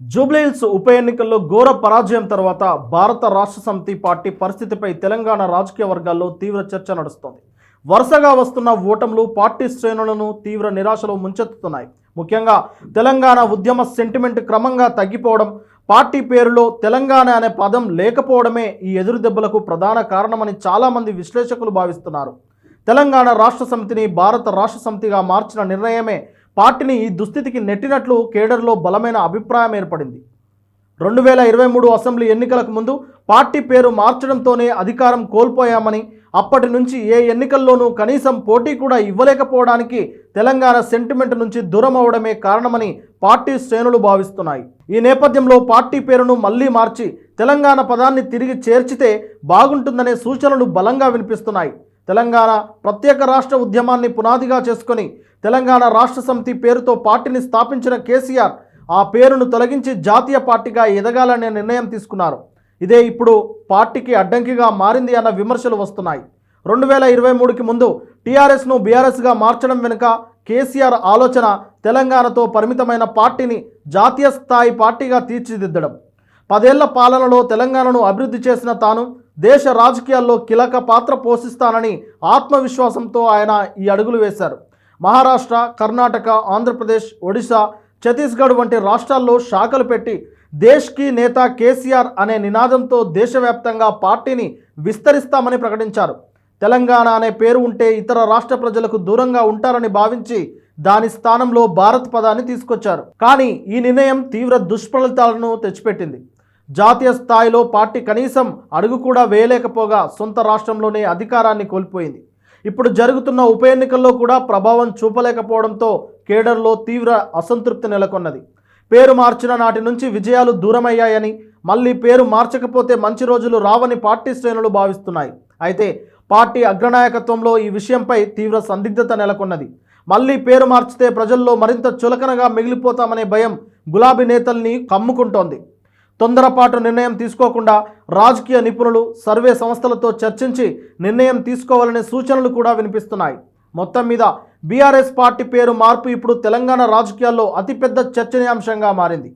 జూబ్లీహిల్స్ ఉప ఎన్నికల్లో ఘోర పరాజయం తర్వాత భారత రాష్ట్ర సమితి పార్టీ పరిస్థితిపై తెలంగాణ రాజకీయ వర్గాల్లో తీవ్ర చర్చ నడుస్తోంది. వరుసగా వస్తున్న ఓటములు పార్టీ శ్రేణులను తీవ్ర నిరాశలో ముంచెత్తుతున్నాయి. ముఖ్యంగా తెలంగాణ ఉద్యమ సెంటిమెంట్ క్రమంగా తగ్గిపోవడం పార్టీ పేరులో తెలంగాణ అనే పదం లేకపోవడమే ఈ ఎదురు దెబ్బలకు ప్రధాన కారణమని చాలామంది విశ్లేషకులు భావిస్తున్నారు. తెలంగాణ రాష్ట్ర సమితిని భారత రాష్ట్ర సమితిగా మార్చిన నిర్ణయమే పార్టీని ఈ దుస్థితికి నెట్టినట్లు కేడర్లో బలమైన అభిప్రాయం ఏర్పడింది. రెండు వేల ఇరవై మూడు అసెంబ్లీ ఎన్నికలకు ముందు పార్టీ పేరు మార్చడంతోనే అధికారం కోల్పోయామని అప్పటి నుంచి ఏ ఎన్నికల్లోనూ కనీసం పోటీ కూడా ఇవ్వలేకపోవడానికి తెలంగాణ సెంటిమెంట్ నుంచి దూరం అవడమే కారణమని పార్టీ శ్రేణులు భావిస్తున్నాయి. ఈ నేపథ్యంలో పార్టీ పేరును మళ్ళీ మార్చి తెలంగాణ పదాన్ని తిరిగి చేర్చితే బాగుంటుందనే సూచనలు బలంగా వినిపిస్తున్నాయి. తెలంగాణ ప్రత్యేక రాష్ట్ర ఉద్యమాన్ని పునాదిగా చేసుకొని తెలంగాణ రాష్ట్ర సమితి పేరుతో పార్టీని స్థాపించిన కేసీఆర్ ఆ పేరును తొలగించి జాతీయ పార్టీగా ఎదగాలనే నిర్ణయం తీసుకున్నారు. ఇదే ఇప్పుడు పార్టీకి అడ్డంకిగా మారింది అన్న విమర్శలు వస్తున్నాయి. రెండు వేల ఇరవై మూడుకి ముందు టీఆర్ఎస్ను బీఆర్ఎస్గా మార్చడం వెనుక కేసీఆర్ ఆలోచన తెలంగాణతో పరిమితమైన పార్టీని జాతీయ స్థాయి పార్టీగా తీర్చిదిద్దడం. పదేళ్ళ పాలనలో తెలంగాణను అభివృద్ధి చేసిన తాను దేశ రాజకీయాల్లో కీలక పాత్ర పోషిస్తానని ఆత్మవిశ్వాసంతో ఆయన ఈ అడుగులు వేశారు. మహారాష్ట్ర కర్ణాటక ఆంధ్రప్రదేశ్ ఒడిశా ఛత్తీస్గఢ్ వంటి రాష్ట్రాల్లో శాఖలు పెట్టి దేశ్కి నేత కేసీఆర్ అనే నినాదంతో దేశవ్యాప్తంగా పార్టీని విస్తరిస్తామని ప్రకటించారు. తెలంగాణ అనే పేరు ఉంటే ఇతర రాష్ట్ర ప్రజలకు దూరంగా ఉంటారని భావించి దాని స్థానంలో భారత్ పదాన్ని తీసుకొచ్చారు. కానీ ఈ నిర్ణయం తీవ్ర దుష్ఫలితాలను తెచ్చిపెట్టింది. జాతీయ స్థాయిలో పార్టీ కనీసం అడుగు కూడా వేయలేకపోగా సొంత రాష్ట్రంలోనే అధికారాన్ని కోల్పోయింది. ఇప్పుడు జరుగుతున్న ఉప ఎన్నికల్లో కూడా ప్రభావం చూపలేకపోవడంతో కేడర్లో తీవ్ర అసంతృప్తి నెలకొన్నది. పేరు మార్చిన నాటి నుంచి విజయాలు దూరమయ్యాయని మళ్ళీ పేరు మార్చకపోతే మంచి రోజులు రావని పార్టీ శ్రేణులు భావిస్తున్నాయి. అయితే పార్టీ అగ్రనాయకత్వంలో ఈ విషయంపై తీవ్ర సందిగ్ధత నెలకొన్నది. మళ్ళీ పేరు మార్చితే ప్రజల్లో మరింత చులకనగా మిగిలిపోతామనే భయం గులాబీ నేతల్ని కమ్ముకుంటోంది. తొందరపాటు నిర్ణయం తీసుకోకుండా రాజకీయ నిపుణులు సర్వే సంస్థలతో చర్చించి నిర్ణయం తీసుకోవాలనే సూచనలు కూడా వినిపిస్తున్నాయి. మొత్తం మీద బీఆర్ఎస్ పార్టీ పేరు మార్పు ఇప్పుడు తెలంగాణ రాజకీయాల్లో అతిపెద్ద చర్చనీయాంశంగా మారింది.